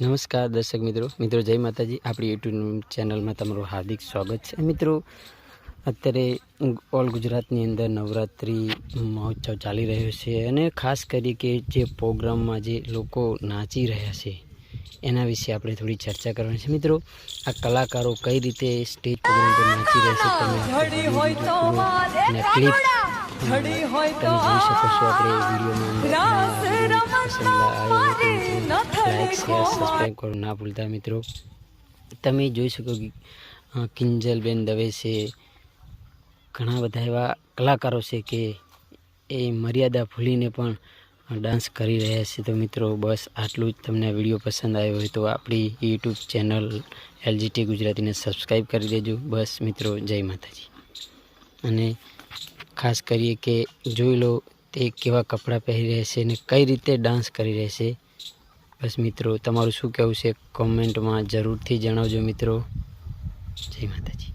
નમસ્કાર દર્શક મિત્રો. મિત્રો જય માતાજી. આપણી યુટ્યુબ ચેનલમાં તમારું હાર્દિક સ્વાગત છે. મિત્રો અત્યારે ઓલ ગુજરાતની અંદર નવરાત્રિ મહોત્સવ ચાલી રહ્યો છે અને ખાસ કરી કે જે પ્રોગ્રામમાં જે લોકો નાચી રહ્યા છે એના વિશે આપણે થોડી ચર્ચા કરવાની છે. મિત્રો આ કલાકારો કઈ રીતે સ્ટેજ પ્રોગ્રામ પર નાચી રહ્યા છે તમે ક્લિપ તમે જોઈ શકો છો આપણે વિડીયોમાં લાઈક સબસ્ક્રાઈબ કરવું ના ભૂલતા મિત્રો. તમે જોઈ શકો કે કિંજલબેન દવે છે. ઘણા બધા એવા કલાકારો છે કે એ મર્યાદા ભૂલીને પણ ડાન્સ કરી રહ્યા છે. તો મિત્રો, બસ આટલું જ. તમને વીડિયો પસંદ આવ્યો હોય તો આપણી યુટ્યુબ ચેનલ એલજીટી ગુજરાતીને સબસ્ક્રાઈબ કરી દેજો. બસ મિત્રો, જય માતાજી. અને ખાસ કરીએ કે, જોઈ લો તે કેવા કપડાં પહેરી રહેશે અને કઈ રીતે ડાન્સ કરી રહેશે બસ મિત્રો તમારું શું કહેવું છે? કોમેન્ટમાં જરૂરથી જણાવજો મિત્રો. જય માતાજી.